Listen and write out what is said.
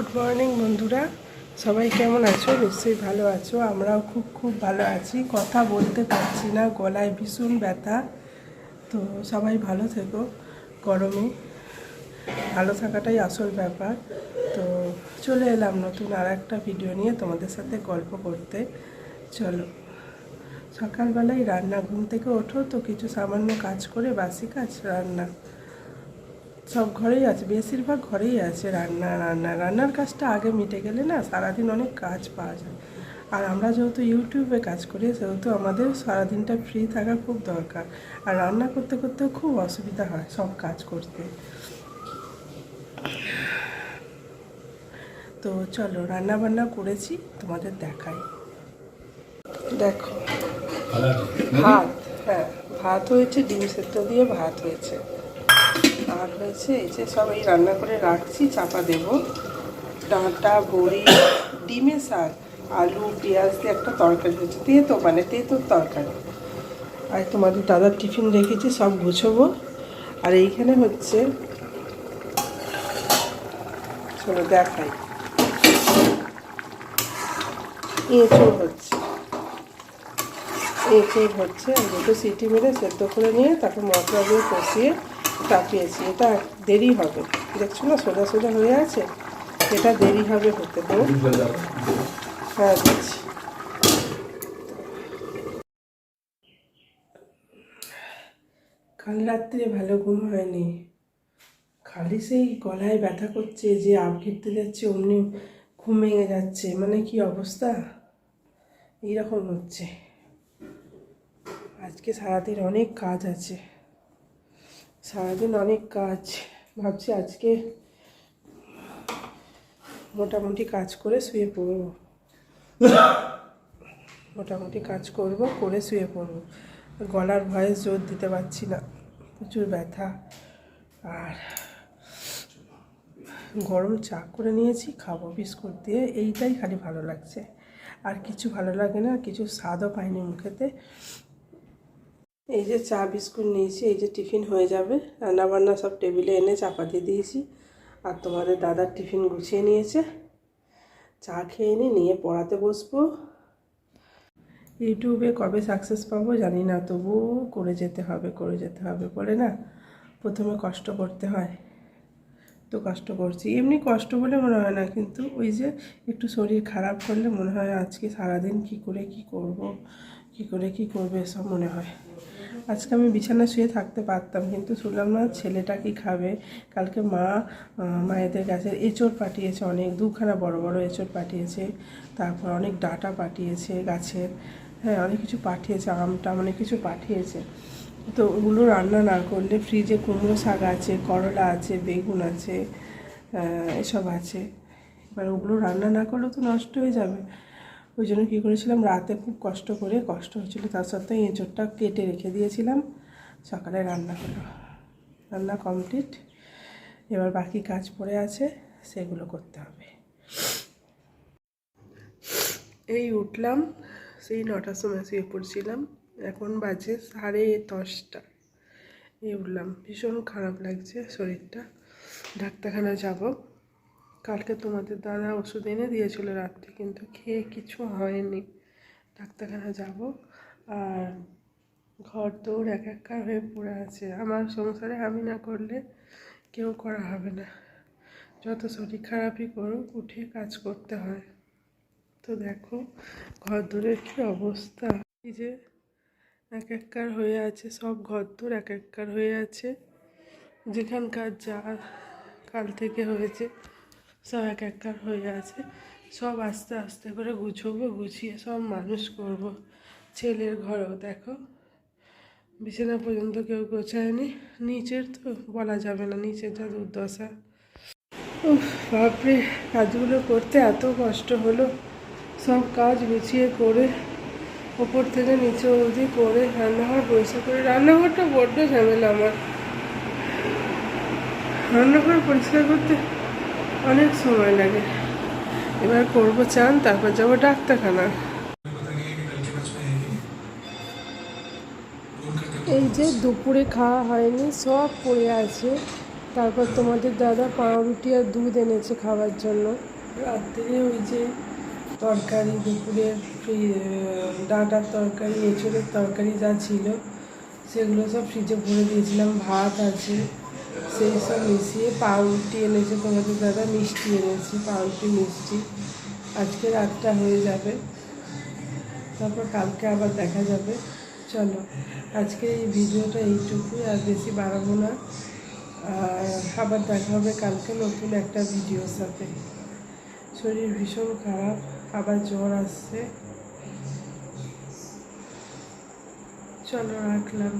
Good morning বন্ধুরা। সবাই কেমন আছো? নিশ্চয়ই ভালো আছো। আমরাও খুব খুব ভালো আছি। কথা বলতে পারছি না, গলায় ভীষণ ব্যথা। তো সবাই ভালো থেকো গরমে। ভালো থাকাটাই আসল ব্যাপার। তো চলে এলাম নতুন আর একটা ভিডিও নিয়ে তোমাদের সাথে গল্প করতে। চলো। সকালবেলায় রান্না, ঘুম থেকে ওঠো। তো কিছু সামান্য কাজ করে বাসি কাজ, রান্না। সব ঘরেই আছে বেশিরভাগ ঘরেই আছে রান্না রান্না। রান্নার কাজটা আগে মিটে গেলে না সারাদিন অনেক কাজ পাওয়া যায়। আর আমরা যেহেতু ইউটিউবে কাজ করি সেহেতু আমাদের সারাদিনটা ফ্রি থাকা খুব দরকার। আর রান্না করতে করতেও খুব অসুবিধা হয় সব কাজ করতে। তো চলো রান্না বান্না করেছি তোমাদের দেখাই। দেখো। ভাত হ্যাঁ ভাত হয়েছে ডিম সেদ্ধ দিয়ে ভাত হয়েছে। আর হয়েছে এই যে সব এই রান্না করে রাখছি, চাপা দেব। ডাঁটা, বড়ি, ডিমের শাক, আলু, পেঁয়াজ দিয়ে একটা তরকারি হয়েছে, তেতো মানে তেতোর তরকারি। আর তোমাদের দাদার টিফিন রেখেছি, সব গুছোবো। আর এইখানে হচ্ছে, চলো দেখাই। এঁচড় হচ্ছে। এঁচড় হচ্ছে, দুটো সিটি মেরে সেদ্ধ করে নিয়ে তারপর মশলা দিয়ে কষিয়ে চাপিয়েছি এটা দেরি হবে। দেখছ না সোজা সোজা হয়ে আছে? এটা দেরি হবে হতে তো। হ্যাঁ দিচ্ছি কাল রাত্রে ভালো ঘুম হয়নি। খালি সেই গলায় ব্যথা করছে যে আপ ঘিরতে যাচ্ছে অমনি ঘুম ভেঙে যাচ্ছে। মানে কি অবস্থা? এইরকম হচ্ছে। আজকে সারাদিন অনেক কাজ আছে। সারাদিন অনেক কাজ। ভাবছি আজকে মোটামুটি কাজ করে শুয়ে পড়ব। মোটামুটি কাজ করব, করে শুয়ে পড়ব। গলার ভয়েস জোর দিতে পারছি না। প্রচুর ব্যথা। আর গরম চা করে নিয়েছি, খাব বিস্কুট দিয়ে। এইটাই খালি ভালো লাগছে। আর কিছু ভালো লাগে না, কিছু স্বাদও পাইনি মুখেতে। এই যে চা বিস্কুট নিয়েছি, এই যে টিফিন হয়ে যাবে। রান্নাবান্না সব টেবিলে এনে চাপা দিয়ে দিয়েছি। আর তোমাদের দাদার টিফিন গুছিয়ে নিয়েছে। চা খেয়ে নি, নিয়ে পড়াতে বসবো। ইউটিউবে কবে সাকসেস পাবো জানি না তবুও করে যেতে হবে, করে যেতে হবে বলে না, প্রথমে কষ্ট করতে হয়। তো কষ্ট করছি। এমনি কষ্ট বলে মনে হয় না, কিন্তু ওই যে একটু শরীর খারাপ করলে মনে হয় আজকে সারাদিন কি করে কি করব, কি করে কি করবে এসব মনে হয়। আজকে আমি বিছানা শুয়ে থাকতে পারতাম, কিন্তু শুনলাম না ছেলেটা কি খাবে? কালকে মা মায়েদের গাছের এঁচড় পাঠিয়েছে অনেক, দুখানা বড় বড় এঁচড় পাঠিয়েছে, তারপর অনেক ডাটা পাঠিয়েছে গাছের হ্যাঁ অনেক কিছু পাঠিয়েছে আমটা অনেক কিছু পাঠিয়েছে। তো ওগুলো রান্না না করলে ফ্রিজে কুমড়ো শাক আছে, করলা আছে, বেগুন আছে এসব আছে। এবার ওগুলো রান্না না করলেও তো নষ্ট হয়ে যাবে। ওই জন্য কী করেছিলাম, রাতে খুব কষ্ট করে, কষ্ট হচ্ছিল তার সত্ত্বেও এঁচোড়টা কেটে রেখে দিয়েছিলাম। সকালে রান্না হলো রান্না কমপ্লিট এবার বাকি কাজ পড়ে আছে, সেগুলো করতে হবে। এই উঠলাম, সেই নটার সময় শুয়ে পড়ছিলাম। এখন বাজে সাড়ে দশটা। এই উঠলাম, ভীষণ খারাপ লাগছে শরীরটা। ডাক্তারখানা যাব। কালকে তোমাদের দাদা ওষুধ এনে দিয়েছিল রাত্রে, কিন্তু খেয়ে কিছু হয়নি। ডাক্তারখানা যাব আর ঘর দৌড় এক একার হয়ে পড়ে আছে। আমার সংসারে আমি না করলে কেউ করা হবে না। যত শরীর খারাপই করুক, উঠে কাজ করতে হয়। তো দেখো, ঘর দূরের কী অবস্থা? এই যে এক এককার হয়ে আছে, সব ঘর দূর এক এককার হয়ে আছে। যেখানকার যা কাল থেকে হয়েছে সব এক এককার হয়ে আছে সব আস্তে আস্তে করে গুছবো, গুছিয়ে সব মানুষ করব। ছেলের ঘরেও দেখো। বিছানা পর্যন্ত কেউ গোছায়নি। নিচের তো বলা যাবে না, নিচের যা দুর্দশা। বাপরে, কাজগুলো করতে এত কষ্ট হলো। সব কাজ গুছিয়ে করে, ওপর থেকে নিচে অবধি করে রান্নাঘর পরিষ্কার করে, রান্নাঘরটা বড্ড ঝামেলা আমার। রান্নাঘর পরিষ্কার করতে অনেক সময় লাগে। এবার করব চান তারপর যাব ডাক্তারখানা। এই যে দুপুরে খাওয়া হয়নি সব পড়ে আছে। তারপর তোমাদের দাদা পাউরুটি আর দুধ এনেছে খাওয়ার জন্য। রাত্রে ওই যে তরকারি দুপুরের ডাঁটার তরকারি এঁচড়ের তরকারি যা ছিল সেগুলো সব ফ্রিজে ভরে দিয়েছিলাম। ভাত আছে। সেই সব মিশিয়ে পাউরুটি এনেছে তোমাদের দাদা, মিষ্টি এনেছে, পাউরুটি, মিষ্টি। আজকে রাতটা হয়ে যাবে। তারপর কালকে আবার দেখা যাবে। চলো, আজকে এই ভিডিওটা এইটুকুই, আর বেশি বাড়াবো না। আবার দেখা হবে কালকে নতুন একটা ভিডিওর সাথে। শরীর ভীষণ খারাপ, আবার জ্বর আসছে। চলো, রাখলাম।